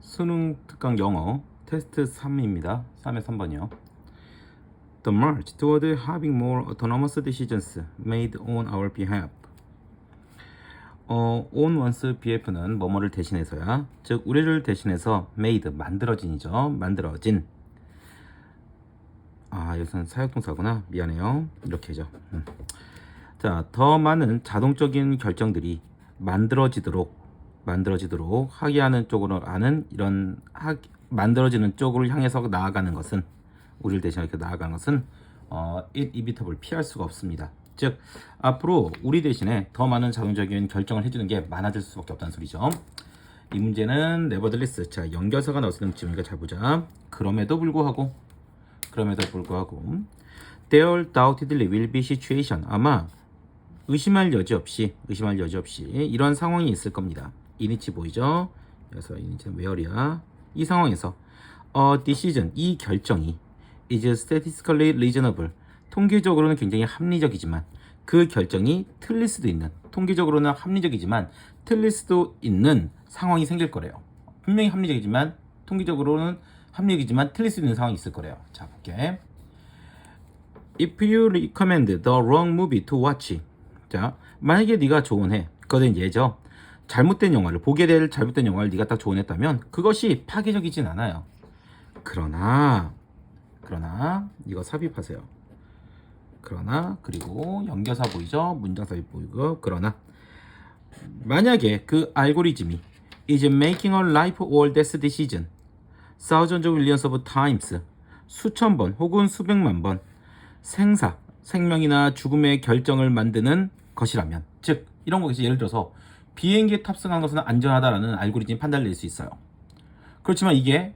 수능 특강 영어 테스트 3입니다. 3의 3번이요. The march toward having more autonomous decisions made on our behalf. 어, on one's behalf는 뭐뭐를 대신해서야, 즉 우리를 대신해서 made 만들어진이죠. 만들어진. 아, 여기서는 사역동사구나. 미안해요. 이렇게죠. 음. 자, 더 많은 자동적인 결정들이 만들어지도록 만들어지도록 하게 하는 쪽으로 하는 이런 하, 만들어지는 쪽으로 향해서 나아가는 것은 우리를 대신해 이렇게 나아가는 것은 어, 이비터블 피할 수가 없습니다. 즉 앞으로 우리 대신에 더 많은 자동적인 결정을 해주는 게 많아질 수밖에 없다는 소리죠. 이 문제는 네버들리스 자 연결사가 나왔으면 지금이가 잘 보자. 그럼에도 불구하고 그럼에도 불구하고 there doubtedly will be situation 아마 의심할 여지 없이 의심할 여지 없이 이런 상황이 있을 겁니다. 이니치 보이죠? 그래서 이니치는 where이야. 이 상황에서 어 decision 이 결정이 is statistically reasonable 통계적으로는 굉장히 합리적이지만 그 결정이 틀릴 수도 있는 통계적으로는 합리적이지만 틀릴 수도 있는 상황이 생길 거래요. 분명히 합리적이지만 통계적으로는 합리적이지만 틀릴 수 있는 상황이 있을 거래요. 자 볼게. If you recommend the wrong movie to watch 자, 만약에 네가 조언해. 그거는 예죠. 잘못된 영화를 보게 될 잘못된 영화를 네가 딱 조언했다면 그것이 파괴적이진 않아요. 그러나 그러나 이거 삽입하세요. 그러나 그리고 연결사 보이죠? 문장 삽입 보이고 그러나 만약에 그 알고리즘이 is making a life or death decision thousands of millions of times 수천 번 혹은 수백만 번 생사, 생명이나 죽음의 결정을 만드는 것이라면 즉 이런 거겠지 예를 들어서 비행기에 탑승한 것은 안전하다라는 알고리즘이 판단을 낼 수 있어요. 그렇지만 이게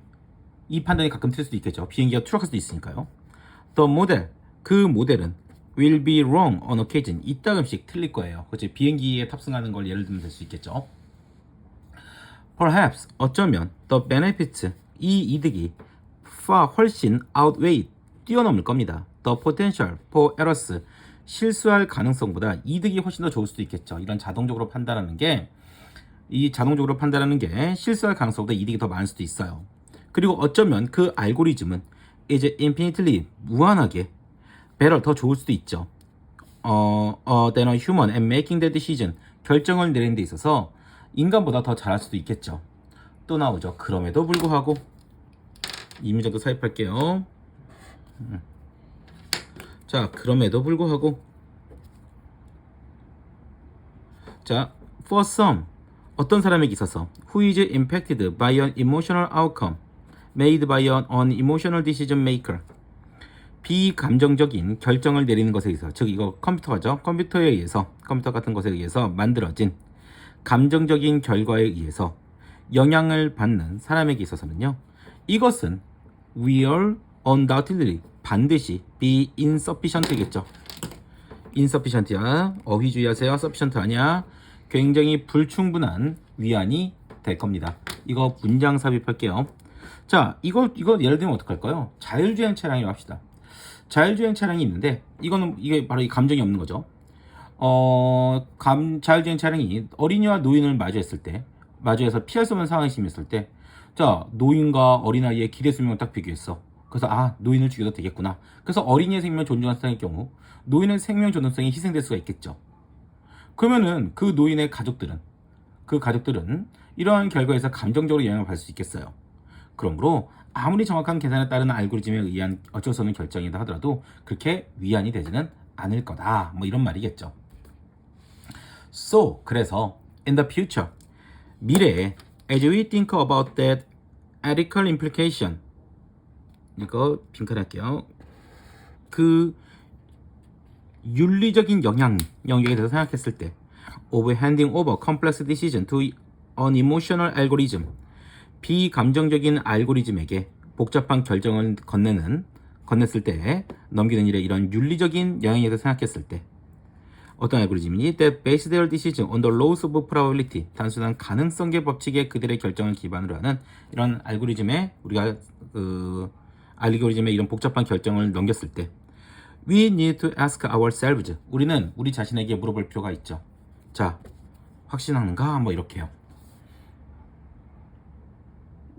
이 판단이 가끔 틀릴 수도 있겠죠. 비행기가 추락할 수도 있으니까요. The model, 그 모델은 will be wrong on occasion. 이따금씩 틀릴 거예요. 그렇지 비행기에 탑승하는 걸 예를 들면 될 수 있겠죠. Perhaps 어쩌면 the benefits 이 이득이 far 훨씬 outweigh 뛰어넘을 겁니다. The potential for errors 실수할 가능성보다 이득이 훨씬 더 좋을 수도 있겠죠. 이런 자동적으로 판단하는 게 이 자동적으로 판단하는 게 실수할 가능성보다 이득이 더 많을 수도 있어요. 그리고 어쩌면 그 알고리즘은 이제 infinitely 무한하게 better 더 좋을 수도 있죠. 어, 어, than a human and making the decision 결정을 내리는 데 있어서 인간보다 더 잘할 수도 있겠죠. 또 나오죠. 그럼에도 불구하고 이 문장도 삽입할게요. 음. 자, 그럼에도 불구하고. 자, for some. 어떤 사람에게 있어서. Who is impacted by an emotional outcome? Made by an unemotional decision maker. 비감정적인 결정을 내리는 것에 의해서. 즉 이거 컴퓨터죠? 컴퓨터에 의해서. 컴퓨터 같은 것에 의해서 만들어진 감정적인 결과에 의해서 영향을 받는 사람에게 있어서는요 이것은 will undoubtedly 반드시 be insufficient겠죠. insufficient야. 어휘 주의하세요. sufficient 아니야. 굉장히 불충분한 위안이 될 겁니다. 이거 문장 삽입할게요. 자 이거 이거 예를 들면 어떡할까요? 자율주행 차량이라고 합시다. 자율주행 차량이 있는데 이거는 이게 바로 이 감정이 없는 거죠. 어, 감, 자율주행 차량이 어린이와 노인을 마주했을 때, 마주해서 피할 수 없는 상황이 생겼을 때, 자, 노인과 어린아이의 기대 수명을 딱 비교했어. 그래서, 아, 노인을 죽여도 되겠구나. 그래서 어린이의 생명 존중할 경우, 노인의 생명 존중성이 희생될 수가 있겠죠. 그러면은 그 노인의 가족들은, 그 가족들은 이러한 결과에서 감정적으로 영향을 받을 수 있겠어요. 그러므로 아무리 정확한 계산에 따른 알고리즘에 의한 어쩔 수 없는 결정이다 하더라도 그렇게 위안이 되지는 않을 거다. 뭐 이런 말이겠죠. So, 그래서 in the future, 미래에 as we think about that ethical implication 이거 빈칸 할게요. 그 윤리적인 영향 영역에 대해서 생각했을 때 of handing over complex decision to an emotional algorithm 비감정적인 알고리즘에게 복잡한 결정을 건네는 건넸을 때 넘기는 일에 이런 윤리적인 영향에 대해서 생각했을 때 어떤 알고리즘이니 that base their decision on the laws of probability 단순한 가능성계 법칙에 그들의 결정을 기반으로 하는 이런 알고리즘에 우리가 그 알고리즘의 이런 복잡한 결정을 넘겼을 때 we need to ask ourselves. 우리는 우리 자신에게 물어볼 필요가 있죠 자 확신하는가? 뭐 이렇게요